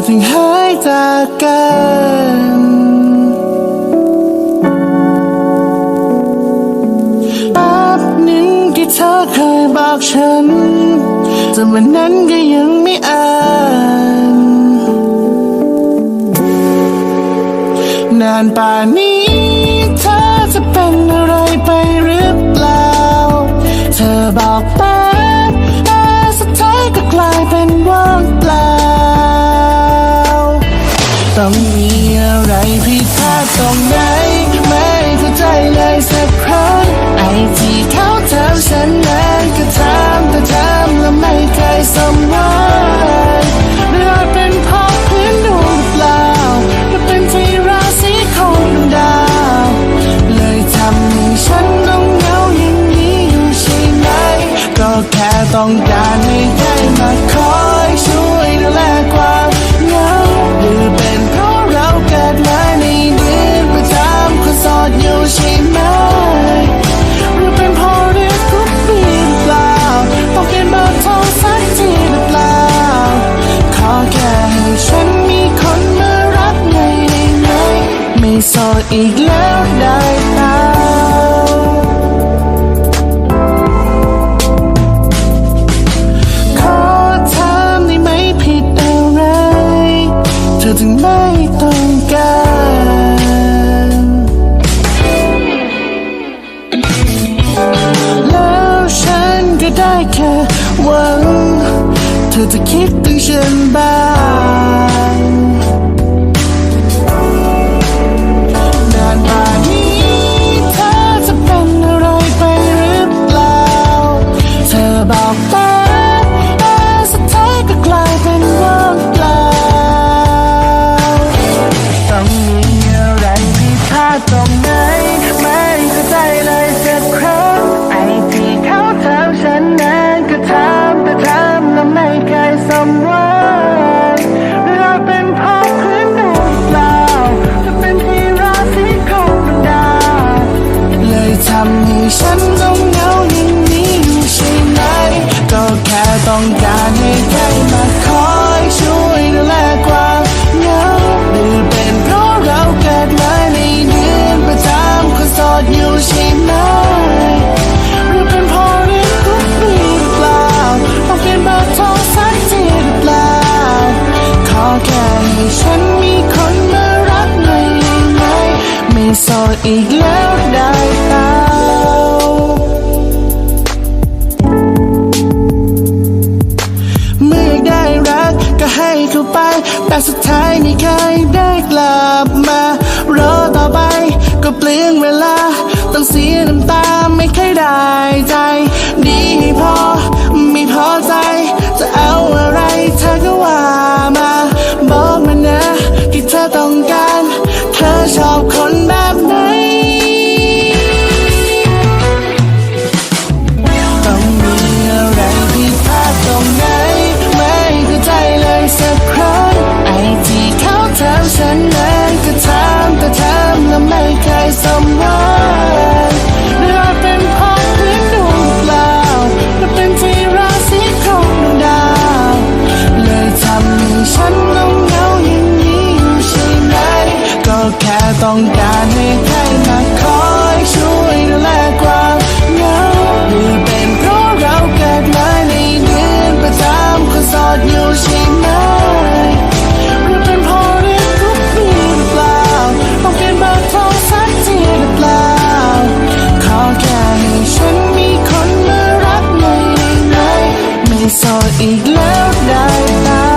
อถึงหายจากกันแป๊บหนึ่งที่เธอเคยบอกฉันแต่วันนั้นก็ยังไม่อ่านนานป่านนี้ ตรงไหนไม่เข้าใจเลยสักครั้งไอ้ที่เขาทำฉันนั้นก็ทำแต่ทำแล้วไม่เคยสมหวังหรืออาจเป็นเพราะพื้นดวงเปล่าหรือเป็นที่ราศีของดาว เลยทำให้ฉันต้องเหงาอย่างนี้อยู่ใช่ไหมก็แค่ต้องการให้ได้มาคอ อีกแล้วได้เปล่าขอถามได้ไหมผิดอะไร เธอถึงไม่ต้องการแล้วฉันก็ได้แค่หวัง เธอจะคิดถึงฉันบ้าง อีกแล้วได้เปล่าเมื่อได้รักก็ให้เข้าไป แต่สุดท้ายไม่เคยได้กลับมารอต่อไปก็เปลืองเวลา ต้องเสียน้ำตาไม่เคยได้ใจ สักครั้งไอ้ที่เขาทำฉันนั้นก็ทำแต่ทำแล้วไม่เคยสมหวังหรืออาเป็นพราะพื้นดวงเปล่าหรือเป็นที่ราศีของดาว เลยทำให้ฉันต้องเหงาอย่างนี้อยู่ใช่ไหมก็แค่ต้องการ in glowed light.